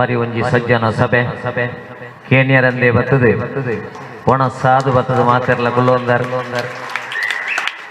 ಬಾರಿ ಒಂಜಿ ಸಜ್ಜನ ಸಭೆ. ಕೇನ್ಯರಂದೇ ಬರ್ತದೆ ಒಣ ಸಾಧು ಬರ್ತದೆ ಮಾತೆರ್ಲ ಕುಲ್ಲೊಂದರ್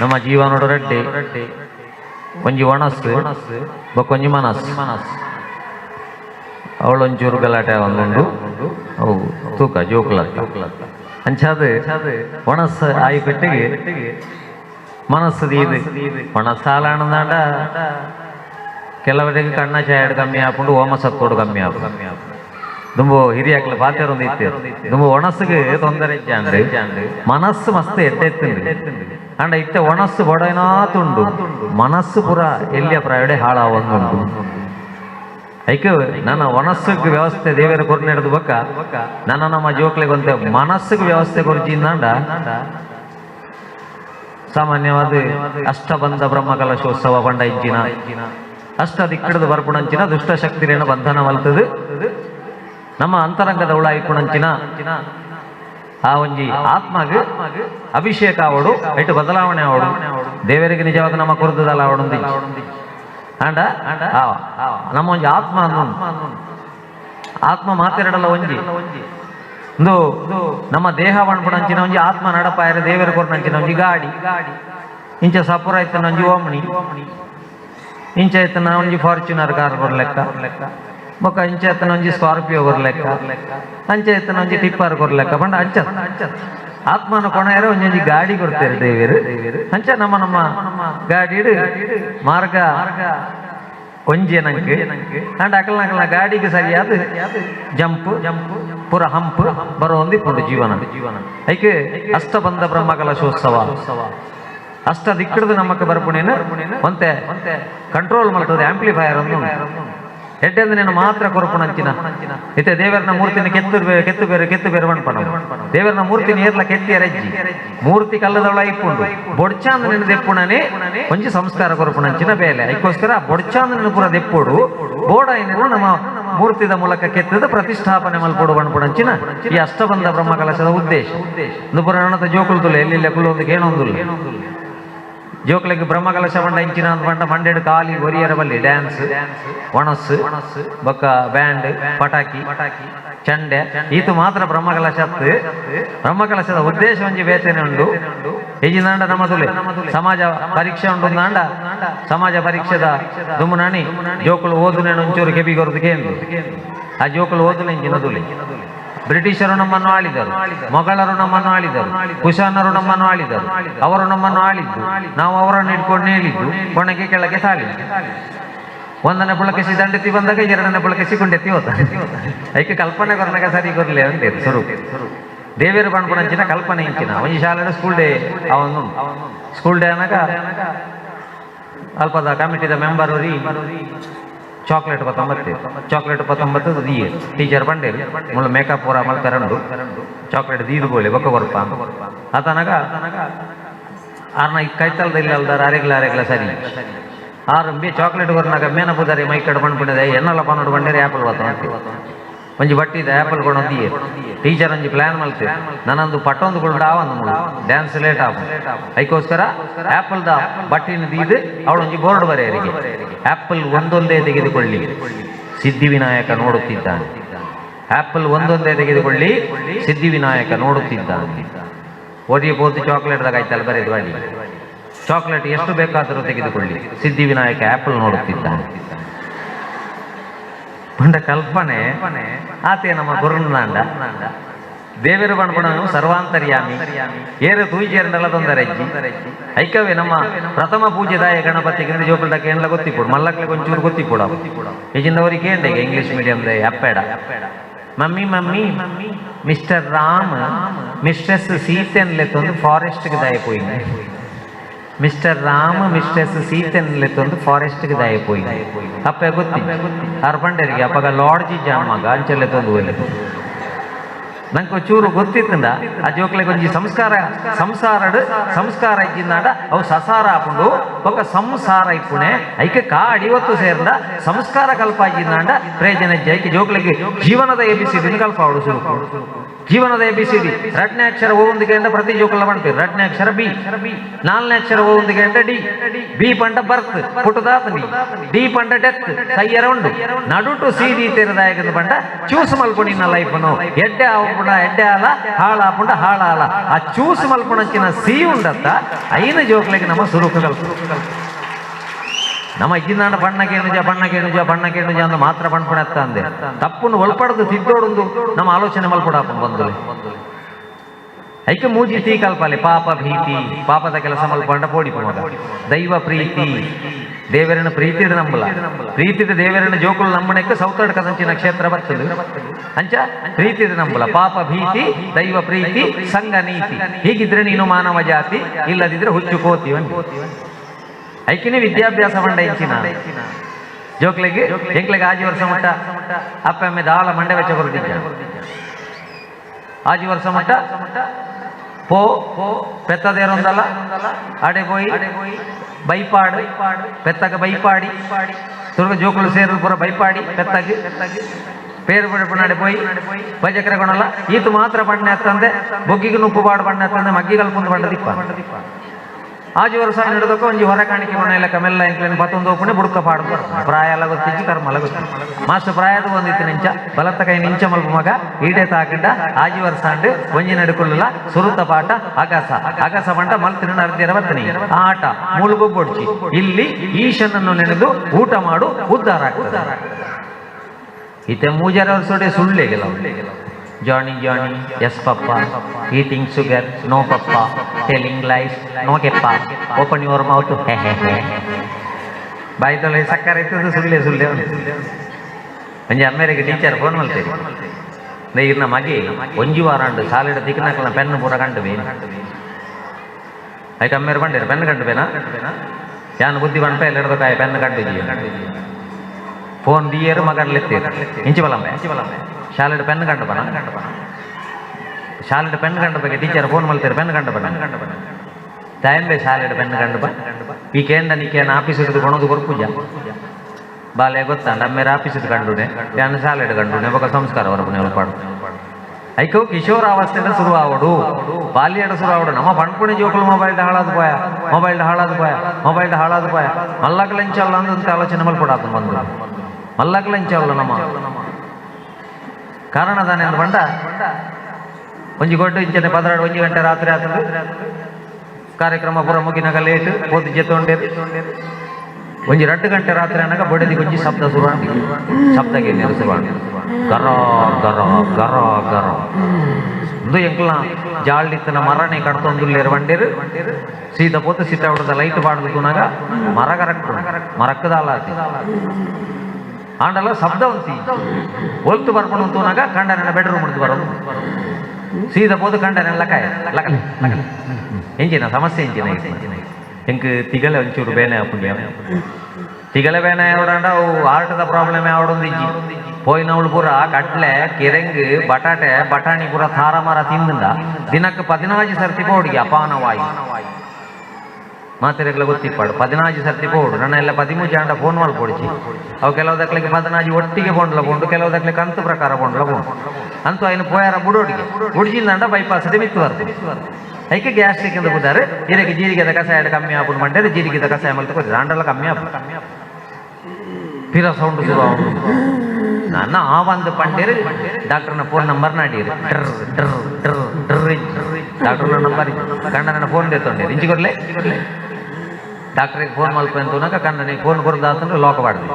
ನಮ್ಮ ಜೀವನೋಡ ರಡ್ಡಿ. ಒಂಜಿ ಒಣಸ್ಸು ಬೊಕ್ಕೊಂಜಿ ಮನಸ್. ಮನಸ್ಸು ಅವಳೊಂಚೂರು ಗಲಾಟೆ ಒಂದುಂಡು ಅವು ತೂಕ ಜೋಕ್ಲ ಅಂಚಾದೆ ಒಣಸ್ ಆಯಿ ಪೆಟ್ಟಿಗೆ ಮನಸ್ಸು ಇದು ಒಣಸಾಲಾಣದಾಂಡ ಕೆಲವರಿಗೆ ಕಣ್ಣ ಚಾಯಡ್ ಕಮ್ಮಿ ಹಾಕೊಂಡು ಓಮ ಸತ್ತೋಡು ಕಮ್ಮಿ ಹಾಕು. ಹಿರಿಯಕ್ಲೆ ಹಿರಿಯಾಕ್ಲ ಒಂದು ಇತ್ತು. ತುಂಬ ಒಣಸ್ಸಿಗೆ ತೊಂದರೆ ಜಾಂಡ್ ಮನಸ್ಸು ಮಸ್ತ್ ಎತ್ತೆತ್ತಿಂದು ಅಂಡ ಇತ್ತೆ ಒಣಸ್ಸು ಬೊಡನಾತುಂಡು ಮನಸ್ಸು ಪುರ ಎಲ್ಲಿಯ ಪ್ರಾಯಡೆ ಹಾಳಾವಂದುಂಡು ಐಕೆ, ನನ್ನ ಒಣಸ್ಸಿಗೆ ವ್ಯವಸ್ಥೆ ದೇವರ ಕೊರನೆ ಹಿಡಿದು ಬಕ್ಕ. ನನ್ನ ನಮ್ಮ ಜೋಕ್ಲಿಗೆ ಮನಸ್ಸಿಗೆ ವ್ಯವಸ್ಥೆ ಕೊರ್ಚಿಂದಾಂಡ ಸಾಮಾನ್ಯವಾದ ಅಷ್ಟಬಂಧ ಬ್ರಹ್ಮಕಲಶೋತ್ಸವ ಬಂಡ ಇಜ್ಜಿನ. ಅಷ್ಟ ದಿಕ್ಕಡದ ಬರ್ಪುಣಂಚಿನ ದುಷ್ಟಶಕ್ತಿರೇನ ಬಂಧನ ಮಲ್ತದು ನಮ್ಮ ಅಂತರಂಗದ ಉಳ ಇಪ್ಪುಣಂಚಿನ ಆ ಒಂಜಿ ಆತ್ಮಗ್ ಅಭಿಷೇಕ ಅವಡು ಎಟ್ಟು ಬದಲಾವಣೆ ಅವಡು ದೇವರಿಗೆ ನಿಜವಾದ ನಮ್ಮ ಕೊರದಲ್ಲ ಅವಡೊಂದಿ ಅಂಡ ನಮ್ಮ ಒಂಜಿ ಆತ್ಮ ಆತ್ಮ ಮಾತಾಡಲ್ಲ ಒಂಜಿ. ಒಂದು ನಮ್ಮ ದೇಹ ಬಣ್ಪುಣಂಚಿನ ಒಂಜಿ ಆತ್ಮ ನಡಪಾಯರ ದೇವರ ಕೊರ್ನಂಚಿನ ಒಂಜಿ ಗಾಡಿ. ಇಂಚ ಸಪುರ ಇತ್ತನ ಒಂಜಿ ಓಮಣಿ ಇಂಚ ಇತ್ತನ ಒಂಜಿ ಫಾರ್ಚುನರ್ ಕಾರ್ ಕೊರ್ಲೆಕ್ಕ ಬೊಕ್ಕ ಇಂಚ ಇತ್ತನ ಒಂಜಿ ಸ್ಕಾರ್ಪಿಯೋ ಕೊರ್ಲೆಕ್ಕ ಅಂಚೆ ಇತ್ತನ ಒಂಜಿ ಟಿಪ್ಪರ್ ಕೊರ್ಲೆಕ್ಕ ಬಂಡ ಅಂಚ ಆತ್ಮನ ಕೊನೆಯರ ಒಂಜೊಂಜಿ ಗಾಡಿ ಕೊಡ್ತಾರೆ ದೇವಿಯರು ಅಂಚ ನಮ್ಮ ನಮ್ಮ ಗಾಡಿ ಮಾರ್ಗ ಒಂಜಿ ನಂಗೆ ಅಂಡ್ ಅಕಲ್ ನಕಲ್ ಗಾಡಿಗೆ ಸರಿಯಾದ ಜಂಪ್ ಜಂಪ್, ಪುರ ಹಂಪ್, ಬರೋ ಒಂದು ಪುಂಡು ಜೀವನ. ಜೀವನ ಐಕೆ ಅಷ್ಟ ಬಂದ ಬ್ರಹ್ಮ ಕಲಶೋತ್ಸವ ಅಷ್ಟ ದಿಕ್ಕಡದು ನಮ್ಮಕ್ಕೆ ಬರ್ಪುಣೇನ ಒಂತೆ ಕಂಟ್ರೋಲ್ ಮಾಡ್ತದೆ ಆಂಪ್ಲಿಫೈಯರ್ ಒಂದು ಎಡ್ಡೆಂದು ನೀನು ಮಾತ್ರ ಕೊರಪುಣಂಚಿನ ಇತ್ತೆ ದೇವರನ ಮೂರ್ತಿನ ಕೆತ್ತು ಕೆತ್ತು ಬೇರೆ ಕೆತ್ತು ಬೇರೆ ದೇವರನ ಮೂರ್ತಿನ ಏರ್ಲ ಕೆತ್ತಿಯ ರಜ್ಜಿ ಮೂರ್ತಿ ಕಲ್ಲದವಳ ಇಪ್ಪುಂಡು. ಬೊಡ್ಚಾಂದ ನಿನ್ನ ದೆಪ್ಪುಣನೆ ಒಂಜಿ ಸಂಸ್ಕಾರ ಕೊರಪುಣಂಚಿನ ಬೇಲೆ. ಅದಕ್ಕೋಸ್ಕರ ಬೊಡ್ಚಾಂದ ನಿನ್ನ ಪುರ ದೆಪ್ಪುಡು. ಬೋಡ ಏನೇನು ನಮ್ಮ ಮೂರ್ತಿದ ಮೂಲಕ ಕೆತ್ತದ ಪ್ರತಿಷ್ಠಾಪನೆ ಮಲ್ಪಡು ಬಣ್ಪುಣಂಚಿನ ಈ ಅಷ್ಟಬಂಧ ಬ್ರಹ್ಮ ಕಲಶದ ಉದ್ದೇಶ. ಉದ್ದೇಶ ಪುರ ಜೋಕುಲ್ದುಲ್ಲ ಜೋಕುಲು ತುಲೆ ಎಲ್ಲಿ ಕುಲ್ಲೊಂದು ಏನೊಂದುಲ್ಲ ಜೋಕ್ಲೆಗ್ ಬ್ರಹ್ಮಕಲಶ ಮಂಡ ಇಂಚಿನ ಬಂಡ ಮಂಡೆಡು ಕಾಲಿ ಒರಿಯರ ಬಲ್ಲಿ ಡ್ಯಾನ್ಸ್ ಒಣಸ್ ಬೊಕ್ಕ ಬ್ಯಾಂಡ್ ಪಟಾಕಿ, ಚಂಡೆ. ಈತು ಮಾತ್ರ ಬ್ರಹ್ಮಕಲಶ ಬ್ರಹ್ಮಕಲಶದ ಉದ್ದೇಶ ಒಂಜಿ ವೇತನೆ ಉಂಡು. ಈಜಿನಾಂಡ ನಮದು ಸಮಾಜ ಪರೀಕ್ಷೆ ಉಂಡು ನಾಂಡ ಸಮಾಜ ಪರೀಕ್ಷೆದ ದುಮ್ಮನಾಣಿ ಜೋಕುಲು ಓದುನೆ ಒಂಚೂರು ಕೆಬಿಗೊರ್ದು ಕೇಂದ್ರ. ಆ ಜೋಕುಲು ಓದುನೆ ಇಂಚಿನ ತುಲೆ. ಬ್ರಿಟಿಷರು ನಮ್ಮನ್ನು ಆಳಿದರು ಮೊಘಲರು ನಮ್ಮನ್ನು ಆಳಿದರು ಕುಶಾನರು ನಮ್ಮನ್ನು ಆಳಿದರು. ಅವರು ನಮ್ಮನ್ನು ಆಳಿದ್ದು ನಾವು ಅವರನ್ನು ಇಟ್ಕೊಂಡು ಹೇಳಿದ್ದು ಕೊನೆಗೆ ಕೆಳಗೆ ಸಾಲಿ ಒಂದನೇ ಪುಳಕಿಸಿ ದಂಡೆತ್ತಿ ಬಂದಾಗ ಎರಡನೇ ಪುಳಕಿಸಿ ಕೊಂಡೆತ್ತಿ ಹೋದ. ಐಕೆ ಕಲ್ಪನೆ ಕೊರನಾಗ ಸರಿ ಕೊರ್ಲೆ ಅಂತೇಳಿ ಸ್ವರೂಪ. ದೇವೇರು ಬಣ್ಪಣಂಚಿನ ಕಲ್ಪನೆ ಇಂಚಿನ ಒಂದು ಶಾಲೆನ ಸ್ಕೂಲ್ ಡೇ ಅವನು. ಸ್ಕೂಲ್ ಡೇ ಅನ್ನಕ ಅಲ್ಪದ ಕಮಿಟಿದ ಮೆಂಬರ್ ಚಾಕ್ಲೇಟ್ ಪತ್ತೊಂಬತ್ತು ಚಾಕ್ಲೇಟ್ ಪತ್ತೊಂಬತ್ತು ದಿ ಟೀಚರ್ ಬಂಡೆ ಮುಳ್ಳು ಮೇಕಪ್ ಪೂರ ಮಲ್ಕರಂಡು ಚಾಕ್ಲೇಟ್ ದೀದು ಬೋಳಿ ಬೊಕ್ಕ ಕೊರಪ ಆತನಗ ಆರ್ನ ಕೈತಲ್ದ ಇಲ್ಲ ಅಲ್ದಾರ, ಅರೆಗ್ಲ ಅರೆಗ್ಲ ಸರಿ. ಆರು ಬಿ ಚಾಕ್ಲೇಟ್ ಕೊರ್ನಾಗ ಮೇನ ಪುದಾರಿ ಮೈ ಕಡ್ ಬಂಡ್ಬಿಡದೆ ಎನ್ನಲ್ಲ ಪನ್ನೋಡು ಬಂಡೇರಿ ಆಪಲ್ ಬತ್ತ ಒಂಜಿ ಬಟ್ಟಿದ ಆಪಲ್ ಕೊಡೊಂದಿ ಟೀಚರ್ ಒಂಜಿ ಪ್ಲಾನ್ ಮಲ್ತೆ ನನ್ನೊಂದು ಪಟ್ಟೊಂದು ಕೊಡಾವ ಡ್ಯಾನ್ಸ್ ಲೇಟ್ ಆಪ ಅದಕ್ಕೋಸ್ಕರ ಆಪಲ್ ದ ಬಟ್ಟಿನ ದೀದು ಅವಳೊಂಜಿ ಬೋರ್ಡ್ ಬರೆಯರಿಗೆ ಆಪಲ್ ಒಂದೊಂದೇ ತೆಗೆದುಕೊಳ್ಳಿ. ಸಿದ್ಧಿವಿನಾಯಕ ನೋಡುತ್ತಿದ್ದಾನೆ. ಆಪಲ್ ಒಂದೊಂದೇ ತೆಗೆದುಕೊಳ್ಳಿ ಸಿದ್ಧಿವಿನಾಯಕ ನೋಡುತ್ತಿದ್ದಾನೆ. ಒಡಿ ಪೋತು ಚಾಕ್ಲೇಟ್ದಾಗ ಆಯ್ತಲ್ಲ ಬರೆದು ಬಾಡಿ ಚಾಕ್ಲೇಟ್ ಎಷ್ಟು ಬೇಕಾದರೂ ತೆಗೆದುಕೊಳ್ಳಿ. ಸಿದ್ಧಿವಿನಾಯಕ ಆಪಲ್ ನೋಡುತ್ತಿದ್ದಾನೆ. ಪಂಡ ಕಲ್ಪನೆ, ಆತೆ ನಮ್ಮ ಗುರುನಾಂಡ. ದೇವರು ಬಣ್ಪಣ ಸರ್ವಾಂತರ್ಯಾಮಿ, ಏರು ತೂಜೇರ್ನಲ್ಲ ತೊಂದರೆ ಐಕವೇ ನಮ್ಮ ಪ್ರಥಮ ಪೂಜೆದಾಯ ಗಣಪತಿ ಗಣಪತಿಗೆ ಜೋಕಲ್ಡ ಕೇಂದ್ರ ಗೊತ್ತಿಪ್ಪುಡು ಮಲ್ಲಕ್ಲೆ ಒಂಚೂರು ಗೊತ್ತಿಪ್ಪುಡ ಈಜಿಂದವರಿಗೆ ಕೇಂದ್ರ ಇಂಗ್ಲಿಷ್ ಮೀಡಿಯಂದ ಅಪ್ಪೆಡ. Mummy mummy mister Ram mistress ಸೀತೆನ್ಲೆ ತೊಂದು ಫಾರೆಸ್ಟ್ಗೆ ದಾಯ ಪೋయింది ಮಿಸ್ಟರ್ ರಾಮ್ ಮಿಸ್ಟ್ರೆಸ್ ಸೀತೆನ್ಲೆ ತಂದು ಫಾರೆಸ್ಟ್ಗೆ ದಾಯ ಪೋయింది ಅಪ್ಪ ಗೊತ್ತಿ ಅರ್ಪಂಡರಿಗೆ ಅಪ್ಪಗ ಲಾಡ್ಜಿ ಜಾಮಗ ಅಂಚೆಲ್ಲೆ ತಂದು ಹೋಗ್ಲಿ ನಂಗೆ ಚೂರು ಗೊತ್ತಿತ್ತಿಂದ ಆ ಜೋಕ್ಲೆಗೆ ಒಂಜಿ ಸಂಸ್ಕಾರ, ಸಂಸಾರ ಸಂಸ್ಕಾರ ಇದ್ದಿಂದಾಂಡ ಅವು ಸಸಾರ ಆಪುಂಡು. ಒಕ್ಕ ಸಂಸಾರ ಇಪ್ಪುಣೆ. ಐಕೆ ಕಾಡಿ ಅಡಿವತ್ತು ಸೇರ್ದ ಸಂಸ್ಕಾರ ಕಲ್ಪ ಆಗಿಂದಾಂಡ ಪ್ರಯೋಜನ ಐಕೆ ಜೋಕ್ಲೆಗೆ ಜೀವನದ ಎ ಬಿ ಸಿ ಕಲ್ಪ ಅವಡು ಜೀವನದ ಎ ಬಿ ಸಿ ಅಕ್ಷರ ಓ ಒಂದು ಪ್ರತಿ ಜೋಕಲ್ಲ ಮಾಡ್ತೀರಿ ಎರಡನೇ ಅಕ್ಷರ ಬಿ, ನಾಲ್ನೇ ಅಕ್ಷರ ಓ ಒಂದು ಗಂಟೆ ಡಿ, ಬಿ ಪಂಡ ಬರ್ತ್ ಪುಟದಾತನಿ ಡಿ ಪಂಡ ಡೆತ್, ಸೈಯರ ಉಂಡು. ನಡುಟು ಸೀದಿ ತೆರೆದಾಯಕದ ಪಂಡ ಚೂಸ್ ಮಲ್ಪುಣ ಲೈಫ್ ಲೈಫ್ನು ಎಡ್ಡೆ ಆಲ ಹಾಳ ಆಪುಂಡ ಹಾಳ ಆಲ ಆ ಚೂಸ್ ಮಲ್ಪುಣಂಚಿನ ಸಿ ಉಂಡತ್ತ, ಐನ ಜೋಕ್ಲೆಗೆ ನಮ್ಮ ಸುರುಕು ಕಲ್ಪ ನಮ್ಮ ಇದ್ದಿಂದಾಂಡ ಬಣ್ಣ ಕೇಳಿಜ ಬಣ್ಣ ಕೇಣುಜ ಅಂದ ಮಾತ್ರ ಬಣ್ಪಣ ಎತ್ತ ಅಂದೆ. ತಪ್ಪನ್ನು ಒಳಪಡದು ತಿದ್ದೋಡೊಂದು ನಮ್ಮ ಆಲೋಚನೆ ಮಲ್ಪಡಾಪ ಬಂದು ಐಕೆ ಮೂಜಿ ತೀ ಕಲ್ಪಲೆ ಪಾಪ ಭೀತಿ, ಪಾಪದ ಕೆಲಸ ಮಲ್ಪಂಡ ಪೋಡಿ ದೈವ ಪ್ರೀತಿ ದೇವರನ್ನ ಪ್ರೀತಿಡ್ ನಂಬಲ ಪ್ರೀತಿದ ದೇವರನ್ನ ಜೋಕುಲು ನಂಬಣಕ್ಕೆ ಸೌತಡ್ ಕದಂಚಿನ ಕ್ಷೇತ್ರ ಬರ್ತದೆ. ಅಂಚ? ಪ್ರೀತಿದ ನಂಬಲ ಪಾಪ, ಭೀತಿ, ದೈವ ಪ್ರೀತಿ, ಸಂಘ ನೀತಿ. ಹೀಗಿದ್ರೆ ನೀನು ಮಾನವ ಜಾತಿ, ಇಲ್ಲದಿದ್ರೆ ಹುಚ್ಚು ಕೋತಿವನ್ ಐಕಿನೇ ವಿದ್ಯಾಭ್ಯಾಸ ಮಂಡ ಇಂಚಿನ. ಜೋಕ್ಲೆಗೆ, ಎಂಕ್ಲೆಗೆ ಆಜಿ ವರ್ಷ ಮಟ್ಟ ಅಪ್ಪ ಅಮ್ಮೆ ದಾಳ ಮಂಡೆ ವೆಚ್ಚ ಕೊಡ್ತಿದ್ದ. ಆಜಿ ವರ್ಷ ಮಟ್ಟ പോ പെത്തതേറൊന്നല്ല ആടെ പോയി ബൈപ്പാട് പെത്തക ബൈപ്പാടി തുറക ജോക്കുള്ള സേർപുറ ബൈപ്പാടി പെത്തക്ക് പേര് ಪುಡಿ ಪೋಯಿ ಬಜಕರ ಗುಣಲ್ಲ ಈತು ಮಾತ್ರ ಬಣ್ಣ ಹತ್ತಂದೆ ಬೊಗ್ಗಿಗೂ ಉಪ್ಪು ಪಾಡು ಬಣ್ಣ ಹತ್ತಂದೆ ಮಗ್ಗಿಗಲ್ ಮುಂದೆ ಆಜಿ ವರ್ಷ ನಡೆದಕ್ಕ ಒಂಜಿ ಹೊರ ಕಾಣಿಕೆ ಮನೆಯಲ್ಲ ಕಮೆಲ್ಲ ಇಂಕ್ಲೇನು ಬತ್ತೊಂದು ಓಪಣೆ ಬುಡ್ಕ ಪಾಡು. ಪ್ರಾಯ ಎಲ್ಲ ಗೊತ್ತಿಜ್ಜಿ ಕರ್ಮಲ್ಲ ಗೊತ್ತಿ ಮಾಸ್ಟರ್ ಪ್ರಾಯದ ಒಂದಿತ್ತು ನಿಂಚ. ಬಲತ್ತ ಕೈ ನಿಂಚ ಮಲ್ಪ ಮಗ, ಈಡೆ ತಾಕಿಂಡ ಆಜಿ ವರ್ಷ ಅಂಡು ಒಂಜಿ ನಡ್ಕೊಳ್ಳಲ್ಲ ಸುರುತ ಪಾಟ ಅಗಸ. ಅಗಸ ಮಂಟ ಮಲ್ತಿನ ಅರ್ಧಿರ ಬತ್ತನಿ ಆಟ ಮುಳುಗು ಬೊಡ್ಚಿ ಇಲ್ಲಿ ಈಶನನ್ನು ನೆನೆದು ಊಟ ಮಾಡು, ಉದ್ದಾರ ಆಗ್ತದೆ. ಈತ ಮೂಜಾರ ವರ್ಷ ಸುಳ್ಳೆ ಕೆಲವು Johny Johny yes papa eating sugar no papa telling lies no ಕೆಪ್ಪ open your mouth ha ha ಸಕ್ಕರೆ ಇತ್ತು ಸುಳ್ಳೆ ಸುಳ್ಳೆ. ಒಂಜಿ ಅಮ್ಮೇರಿಗೆ ಟೀಚರ್ ಫೋನ್ ಮಲ್ತೇವೆ ನೀರಿನ ಮಗಿ, ಒಂಜಿ ವಾರ ಉಂಡು ಸಾಲಿಡ ತಿಕ್ಕನಕಲ್ನ ಪೆನ್ ಪೂರ ಕಂಡು ಬೇ ಐಟ ಅಮ್ಮೇರು ಬಂದಿರ ಪೆನ್ ಕಂಡು ಬೇನಾ ಯಾನು ಬುದ್ಧಿ ಬಂಡ ಎಲ್ಲ ಹಿಡ್ದು ಕಾಯಿ ಪೆನ್ ಕಂಡು ಫೋನ್ ದಿಯರು ಮಗಡ್ಲೆತ್ತೀರು ಇಂಚಿ ಬಲಂಬೆ. ಶಾಲೆಡ್ ಪೆನ್ ಕಂಡು ಬನ ಶಾಲೆಡ್ ಪೆನ್ ಕಂಡು ಬಗ್ಗೆ ಟೀಚರ್ ಫೋನ್ ಮಲ್ತೀರು ಪೆನ್ ಕಂಡು ಬನ ಟೈಮ್ ಬೇ ಶಾಲೆಡ್ ಪೆನ್ ಕಂಡು ಬ ಈ ಕೇಂದ್ರ ನಿಕ್ಕೇನು ಆಫೀಸ್ ಹಿಡಿದು ಕೊಣದು ಕೊರ್ಪುಜ ಬಾಲೆ ಗೊತ್ತಾಂಡ ಅಮ್ಮೇರ ಆಫೀಸ್ ಕಂಡುನೆ ಯಾನು ಶಾಲೆಡ್ ಕಂಡುನೆ ಬೊಕ ಸಂಸ್ಕಾರ ಹೊರಪುನೆ ಪಾಡು ಐಕೋ ಕಿಶೋರಾವಸ್ಥೆಯಿಂದ ಶುರು ಆವಡು ಬಾಲ್ಯಡ ಶುರು ಆವಡು ನಮ್ಮ ಪಣ್ಪುಣಿ ಜೋಕುಲು ಮೊಬೈಲ್ ಹಾಳಾದ ಪೋಯ ಮೊಬೈಲ್ ಹಾಳಾದ ಪೋಯ ಮೊಬೈಲ್ ಹಾಳಾದ ಪೋಯ ಮಲ್ಲಕ ಲಂಚಲ್ಲ ಅಂತ ಆಲೋಚನೆ ಮಲ್ಪಡಾತ ಬಂದು ಮಲ್ಲಕ ಲಂಚಲ್ಲ ನಮ್ಮ ಕಾರಣ ದಾನೆ ಅಂದ್ ಒಂಜಿ ಗೊಡ್ಡು ಇಂಚನೆ ಪದರಾಡು ಒಂಜಿ ಗಂಟೆ ರಾತ್ರಿ ಆತದು. ಕಾರ್ಯಕ್ರಮ ಪೂರ ಮುಗಿನಾಗ ಲೇಟ್ ಪೋದು ಜೆತ್ತೊಂಡೆ ಒಂಜಿ ರಡ್ಡು ಗಂಟೆ ರಾತ್ರಿ ಅನ್ನಾಗ ಬಡದಿ ಒಂಜಿ ಶಬ್ದ ಶುರು ಆಂಡಿ ಶಬ್ದಗೆ ಶುರು ಆಂಡಿ ಗರ ಗರ ಗರ ಗರ. ಒಂದು ಎಂಕ್ಲ ಜಾಳ್ಡಿತ್ತನ ಮರನೇ ಕಡ್ತೊಂದುಲ್ಲೇರು ಬಂಡೇರು ಸೀದಾ ಪೋತು ಸಿಟ್ಟ ಹೊಡೆದ ಲೈಟ್ ಬಾಡ್ದು ಮರ ಕರಕ್ಟ್ ಮರಕ್ಕದ ಅಲಾತಿ ಆಂಡಲ ಶಬ್ದ ಒಂತಿ ಒಲ್ತು ಬರ್ಕೊಂಡು ತೂನಾಗ ಕಂಡ ನನ್ನ ಬೆಡ್ರೂಮ್ ಹಿಡಿದು ಬರೋದು ಸೀದಾ ಪೋದು ಕಂಡ ನನ್ನ ಲಕಾಯ ಲಕ ಲಕ ಎಂಚಿನ ಸಮಸ್ಯೆ ಎಂಚಿನ ಎಂಕ್ ತಿಗಲೆ ಒಂಚೂರು ಬೇನೆ ಆಪುಂಡಿ ತಿಗಲೆ ಬೇನೆ ಆವಡಂಡ ಅವು ಹಾರ್ಟ್ದ ಪ್ರಾಬ್ಲಮ್ ಆವಡೊಂದು ಇಜ್ಜಿ ಪೋಯಿನವಳು ಪೂರ ಕಟ್ಲೆ ಕಿರಂಗ್ ಬಟಾಟೆ ಬಟಾಣಿ ಪೂರ ಥಾರ ಮರ ತಿಂದಿಂದ ದಿನಕ್ಕೆ ಪದಿನಾಜು ಸರ್ತಿ ಪೋಡಿಗೆ ಅಪಾನವಾಯು ಮಾತ್ರೆಗಳ ಗೊತ್ತಿಪ್ಪಾಡು ಪದಿನಾಜು ಸರ್ತಿ ಪೋಡು ನನ್ನ ಎಲ್ಲ ಪದಿಮೂಜು ಆಂಡ ಫೋನ್ ಮಾಡಿ ಕೊಡಿಸಿ ಅವು ಕೆಲವು ದಕ್ಲಿಗೆ ಪದಿನಾಜು ಒಟ್ಟಿಗೆ ಕೊಂಡ್ಲ ಕೊಂಡು ಕೆಲವು ದಕ್ಲಿಗೆ ಕಂತು ಪ್ರಕಾರ ಕೊಂಡ್ಲ ಕೊಂಡು ಅಂತೂ ಅಯ್ಯನ ಪೋಯಾರ ಬುಡೋಡಿಗೆ ಬುಡ್ಜಿಲ್ದಂಡ ಬೈಪಾಸ್ ಮಿತ್ತು ಬರ್ತು ಅದಕ್ಕೆ ಗ್ಯಾಸ್ಟ್ರಿಕ್ ಅಂತ ಕೂತಾರೆ ಇದಕ್ಕೆ ಜೀರಿಗೆದ ಕಷಾಯ ಕಮ್ಮಿ ಆಗ್ಬಿಟ್ಟು ಮಂಡ್ಯದ ಜೀರಿಗೆದ ಕಷಾಯ ಮಲ್ತ ಕೊಡ್ತಾರೆ ಅಂಡೆಲ್ಲ ಕಮ್ಮಿ ಆಗ್ಬಿಟ್ಟು ಪಿರ ಸೌಂಡ್ ಶುರು ನಾನು ಆ ಒಂದು ಪಂಡೇರು ಡಾಕ್ಟರ್ನ ಫೋನ್ ನಂಬರ್ ನಾಡಿರು ಡರ್ ಡರ್ ಡರ್ ಡರ್ ಡಾಕ್ಟರ್ನ ನಂಬರ್ ಕಣ್ಣನ ಫೋನ್ ತೆತ್ತೊಂಡೇರು ಇಂಚಿಗೊರ್ಲೆ ಡಾಕ್ಟ್ರಿಗೆ ಫೋನ್ ಮಲ್ಪ ಅಂತ ನಾಕ ಕಂಡ ನೀ ಫೋನ್ ಕೊಡ್ದು ಅಂತಂದ್ರೆ ಲಾಕ್ ಬಾಡ್ದು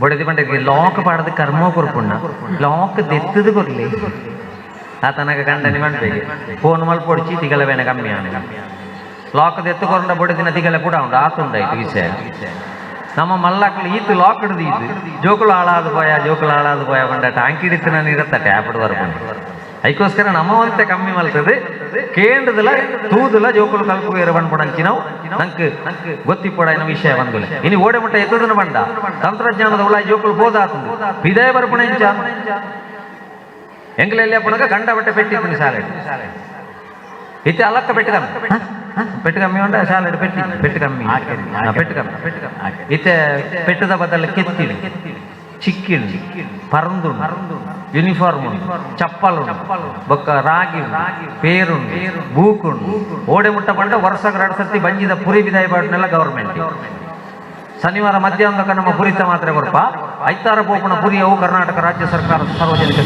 ಬಡದಿ ಬಂಡಕ್ಕೆ ಲಾಕ್ ಬಾಡದ ಕರ್ಮ ಕೊರ್ಪುಣ್ಣ ಲಾಕ್ ದೆತ್ತದು ಕೊರ್ಲಿ ಆತನಕ ಕಂಡನಿ ಮಂಡ್ಬೇಕೆ ಫೋನ್ ಮಲ್ಪ ಹೊಡಿಸಿ ತಿಗಲ ಬೇನೆ ಕಮ್ಮಿ ಆನೆ ಲಾಕ್ ದೆತ್ತು ಕೊರಂಡ ಬಡದಿನ ತಿಗಲ ಕೂಡ ಉಂಡು ಆತುಂಡಾಯ್ತು ವಿಷಯ ನಮ್ಮ ಮಲ್ಲಕ್ಕಳು ಈತು ಲಾಕ್ ಹಿಡಿದು ಇದು ಜೋಕುಳು ಹಾಳಾದ ಭಯ ಜೋಕುಳು ಹಾಳಾದ ಭಯ ಬಂಡ ಟಾಂಕಿ ಹಿಡಿತು ನಾನು ಇರತ್ತ ಟ್ಯಾಪ್ ಹಿಡುವರು ಐಕೋಸ್ಕರ ನಮ್ಮ ಕಮ್ಮಿ ಮಲ್ತದೆ ಕೇಂದ್ರದಲ್ಲ ತೂದಲ ಜೋಕುಲು ಕಲ್ಪು ಏರ ಬಂದ್ಪಡಂಚಿನವು ನಂಗೆ ಗೊತ್ತಿಪ್ಪಡ ಇನ್ನ ವಿಷಯ ಬಂದುಲೆ ಇನ್ನು ಓಡೆ ಮಟ್ಟ ಎತ್ತದನ ಬಂಡ ತಂತ್ರಜ್ಞಾನದ ಉಳ ಜೋಕುಲು ಬೋದಾತಂದು ವಿದಯ ಬರ್ಪಣೆಂಚ ಎಂಗ್ಲೆಲ್ಲಿ ಅಪ್ಪನಾಗ ಗಂಡ ಬಟ್ಟೆ ಪೆಟ್ಟಿದ್ದೀನಿ ಶಾಲೆ ಇತ್ತೆ ಅಲಕ್ಕ ಪೆಟ್ಟು ಕಮ್ಮಿ ಪೆಟ್ಟು ಕಮ್ಮಿ ಉಂಡ ಶಾಲೆ ಪೆಟ್ಟಿ ಪೆಟ್ಟು ಕಮ್ಮಿ ಹಾ, ಪೆಟ್ಟು ಕಮ್ಮಿ ಇತ್ತೆ ಪೆಟ್ಟದ ಬದಲು ಕೆತ್ತಿಡು ಚಿಕ್ಕಿಡು ಪರಂದು ಯೂನಿಫಾರ್ಮ್ ಚಪ್ಪಲು ಬೊಕ್ಕ ರಾಗಿ ಪೇರು ಬೂಕುಂಡು ಓಡೆ ಮುಟ್ಟ ಪಂಡ ವರ್ಷಕ್ಕೆ ಎರಡು ಸರ್ತಿ ಬಂಜಿದ ಪುರಿ ಬಿದಾಯ ಬಾಡ್ನೆಲ್ಲ ಗವರ್ಮೆಂಟ್ ಶನಿವಾರ ಮಧ್ಯಾಹ್ನದ ನಮ್ಮ ಪುರಿತ ಮಾತ್ರ ಬರ್ಪ ಐತಾರ ಪೋಪನ ಪುರಿಯವು ಕರ್ನಾಟಕ ರಾಜ್ಯ ಸರ್ಕಾರ ಸಾರ್ವಜನಿಕ